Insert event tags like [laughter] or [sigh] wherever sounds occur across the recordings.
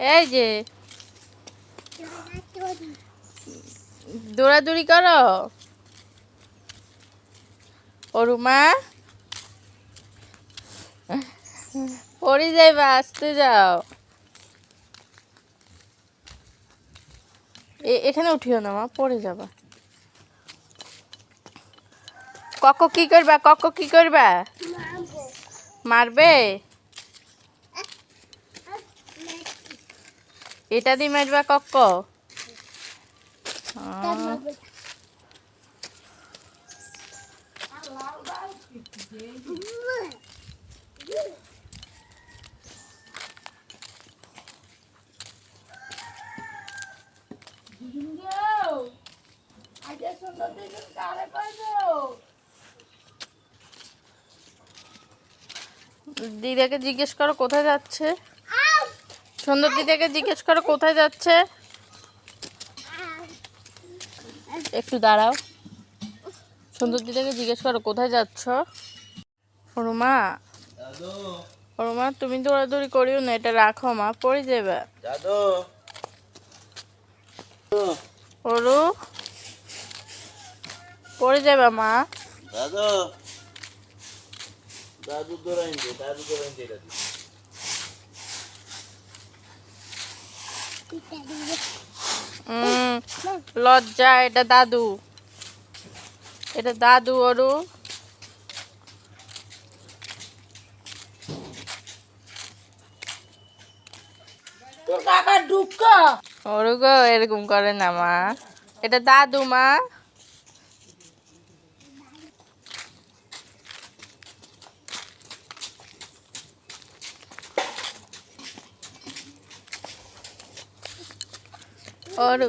এই যে। দৌড়াদৌড়ি করো। অরুমা। পড়ে যাইবা, আসতে যাও। এখানে উঠিও না মা পড়ে যাবা। কক কি করবা, কক কি করবা? মারবে। এটা দিয়ে মারবা কক? দিদাকে জিজ্ঞেস করো কোথায় যাচ্ছে? সুন্দর দিদাকে জিজ্ঞেস করো কোথায় যাচ্ছে? একটু দাঁড়াও। সুন্দর দিদাকে জিজ্ঞেস করো কোথায় যাচ্ছ? রুমা রুমা তুমি দৌড়াদৌড়ি করিও না এটা রাখো মা পড়ে যাবে। ওরু পড়ে যাবে মা। দাদু। দাদু দৌড়াইছে দাদু দৌড়াইছে এটা দিয়ে। উম, লজ্জা এটা দাদু। এটা দাদু ওরু গো এরকম করে না মা। এটা দাদু মা। ওরু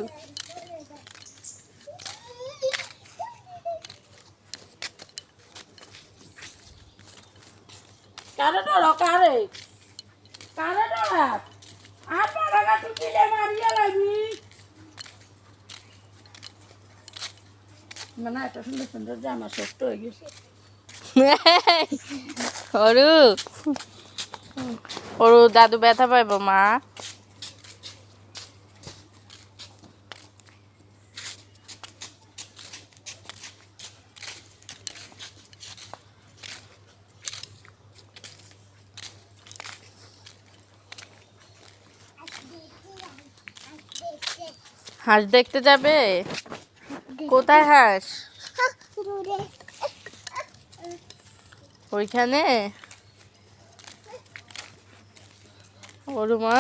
কারে ডর কারে? কারে ডর আর মারাগা তুই দিলে মারিয়া লাগবি? মানে এত সুন্দর সুন্দর জামা সত্য হয়ে গেছে। [laughs] ওরু ওরু দাদু ব্যথা পাইব মা? হাঁস দেখতে যাবে? কোথায় হাঁস? ওইখানে? ওরু মা?